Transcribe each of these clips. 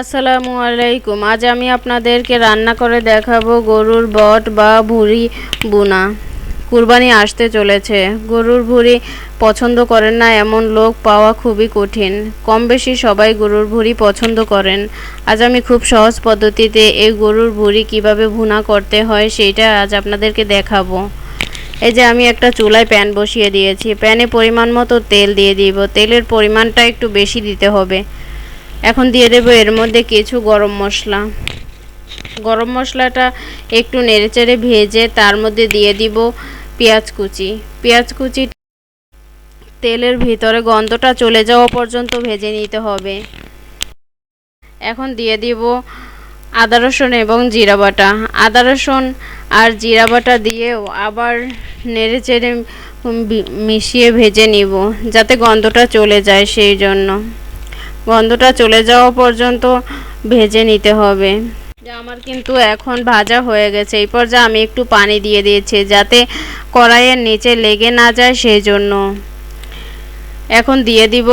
আসসালামু আলাইকুম। আজ আমি আপনাদেরকে রান্না করে দেখাবো গরুর বট বা ভুঁড়ি বুনা। কুরবানি আসতে চলেছে। গরুর ভুঁড়ি পছন্দ করেন না এমন লোক পাওয়া খুবই কঠিন। কম বেশি সবাই গরুর ভুঁড়ি পছন্দ করেন। আজ আমি খুব সহজ পদ্ধতিতে এই গরুর ভুঁড়ি কীভাবে ভুনা করতে হয় সেইটা আজ আপনাদেরকে দেখাবো। এই যে আমি একটা চুলায় প্যান বসিয়ে দিয়েছি। প্যানে পরিমাণ মতো তেল দিয়ে দিব। তেলের পরিমাণটা একটু বেশি দিতে হবে। এখন দিয়ে দেবো এর মধ্যে কিছু গরম মশলা। গরম মশলাটা একটু নেড়েচেড়ে ভেজে তার মধ্যে দিয়ে দিব পেঁয়াজ কুচি। পেঁয়াজ কুচি তেলের ভিতরে গন্ধটা চলে যাওয়া পর্যন্ত ভেজে নিতে হবে। এখন দিয়ে দিব আদা, রসুন এবং জিরা বাটা। আদা, রসুন আর জিরা বাটা দিয়েও আবার নেড়ে চেড়ে মিশিয়ে ভেজে নিব, যাতে গন্ধটা চলে যায় সেই জন্য। গন্ধটা চলে যাওয়া পর্যন্ত ভেজে নিতে হবে। আমার কিন্তু এখন ভাজা হয়ে গেছে। এই পর্যায়ে আমি একটু পানি দিয়ে দিয়েছি যাতে কড়াইয়ের নিচে লেগে না যায় সেই জন্য এখন দিয়ে দিব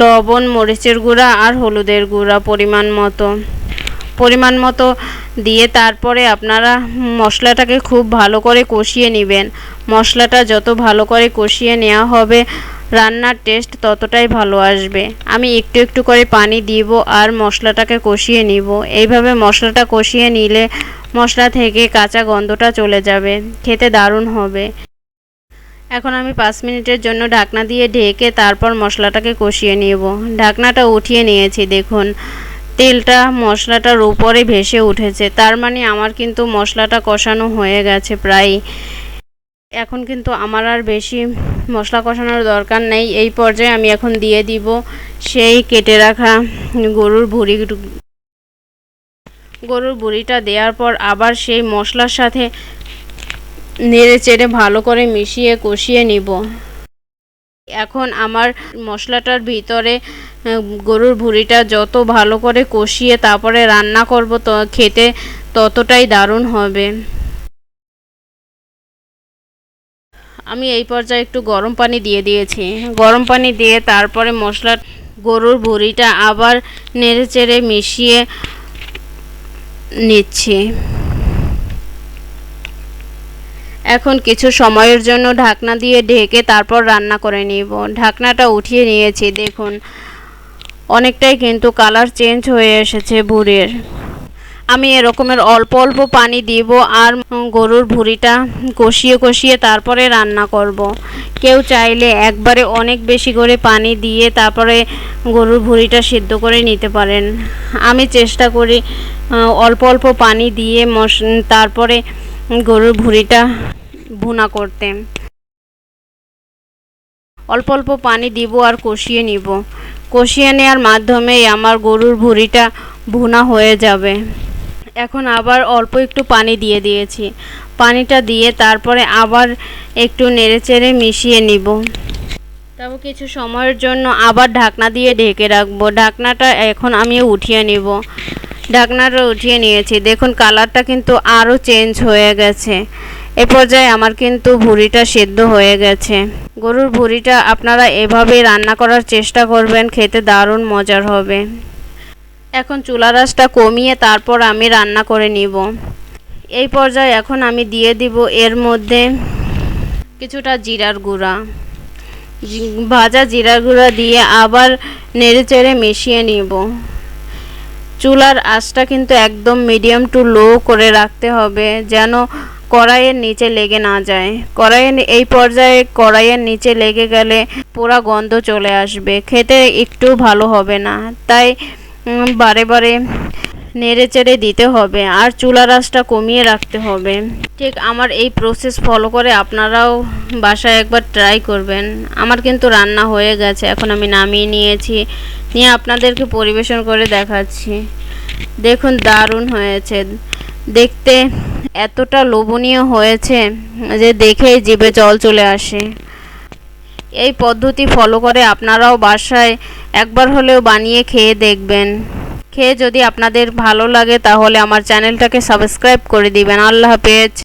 লবণ, মরিচের গুঁড়া আর হলুদের গুঁড়া পরিমাণ মতো। পরিমাণ মতো দিয়ে তারপরে আপনারা মশলাটাকে খুব ভালো করে কষিয়ে নেবেন। মশলাটা যত ভালো করে কষিয়ে নেওয়া হবে রান্নার টেস্ট ততটাই ভালো আসবে। আমি একটু একটু করে পানি দিব আর মশলাটাকে কষিয়ে নিব। এইভাবে মশলাটা কষিয়ে নিলে মশলা থেকে কাঁচা গন্ধটা চলে যাবে। খেতে দারুণ হবে। এখন আমি পাঁচ মিনিটের জন্য ঢাকনা দিয়ে ঢেকে তারপর মশলাটাকে কষিয়ে নেব। ঢাকনাটা উঠিয়ে নিয়েছি, দেখুন। তেলটা মশলাটার উপরে ভেসে উঠেছে। তার মানে আমার কিন্তু মশলাটা কষানো হয়ে গেছে প্রায় এখন কিন্তু আমার আর বেশি মশলা কষানোর দরকার নেই। এই পর্যায়ে আমি এখন দিয়ে দিব সেই কেটে রাখা গরুর ভুড়ি। গরুর বুড়িটা দেওয়ার পর আবার সেই মশলার সাথে নেড়ে চেড়ে ভালো করে মিশিয়ে কষিয়ে নিব। এখন আমার মশলাটার ভিতরে গরুর ভুড়িটা যত ভালো করে কষিয়ে তারপরে রান্না করব, তো, খেতে ততটাই দারুণ হবে। আমি এই পর্যায়ে একটু গরম পানি দিয়ে দিয়েছি। গরম পানি দিয়ে তারপরে মশলা, গরুর ভুড়িটা আবার নেড়ে চেড়ে মিশিয়ে নিচ্ছি। এখন কিছু সময়ের জন্য ঢাকনা দিয়ে ঢেকে তারপর রান্না করে নিব। ঢাকনাটা উঠিয়ে নিয়েছি, দেখুন। অনেকটাই কিন্তু কালার চেঞ্জ হয়ে এসেছে ভুড়ির। আমি এরকমের অল্প অল্প পানি দিব আর গরুর ভুড়িটা কষিয়ে কষিয়ে তারপরে রান্না করব। কেউ চাইলে একবারে অনেক বেশি করে পানি দিয়ে তারপরে গরুর ভুড়িটা সিদ্ধ করে নিতে পারেন। আমি চেষ্টা করি অল্প অল্প পানি দিয়ে মশ, তারপরে গরুর ভুড়িটা ভুনা করতে। অল্প অল্প পানি দিব আর কষিয়ে নিব। কষিয়ে নেওয়ার মাধ্যমেই আমার গরুর ভুড়িটা ভুনা হয়ে যাবে। এখন আবার অল্প একটু পানি দিয়ে দিয়েছি। পানিটা দিয়ে তারপরে আবার একটু নেড়েচেড়ে মিশিয়ে নিব। তারপর কিছু সময়ের জন্য আবার ঢাকনা দিয়ে ঢেকে রাখব। ঢাকনাটা এখন আমি উঠিয়ে নিব। ঢাকনাটা উঠিয়ে নিয়েছি। দেখুন, কালারটা কিন্তু আরও চেঞ্জ হয়ে গেছে। এ পর্যায়ে আমার কিন্তু ভুড়িটা সেদ্ধ হয়ে গেছে। গরুর ভুড়িটা আপনারা এভাবে রান্না করার চেষ্টা করবেন, খেতে দারুণ মজার হবে। এখন চুলা রাসটা কমিয়ে তারপর আমি রান্না করে নিব। এই পর্যায়ে এখন আমি দিয়ে দিব এর মধ্যে কিছুটা জিরার গুঁড়া। ভাজা জিরার গুঁড়া দিয়ে আবার নেড়ে চেড়ে মিশিয়ে নিব। চুলার আঁচটা কিন্তু একদম মিডিয়াম টু লো করে রাখতে হবে যেন কড়াইয়ের নিচে লেগে না যায়। কড়াইয়ের, এই পর্যায়ে কড়াইয়ের নিচে লেগে গেলে পুরা গন্ধ চলে আসবে। খেতে একটু ভালো হবে না। তাই বারে বারে নেড়ে চেড়ে দিতে হবে আর চুলা রাসটা কমিয়ে রাখতে হবে। ঠিক আমার এই প্রসেস ফলো করে আপনারাও বাসায় একবার ট্রাই করবেন। আমার কিন্তু রান্না হয়ে গেছে, এখন আমি নামিয়ে নিয়েছি। নিয়ে আপনাদেরকে পরিবেশন করে দেখাচ্ছি। দেখুন, দারুণ হয়েছে। দেখতে এতটা লোভনীয় হয়েছে যে দেখেই জিভে জল চলে আসে। এই পদ্ধতি ফলো করে আপনারাও বাসায় একবার হলেও বানিয়ে খেয়ে দেখবেন। খেয়ে যদি আপনাদের ভালো লাগে তাহলে আমার চ্যানেলটাকে সাবস্ক্রাইব করে দিবেন। আল্লাহ হাফেজ।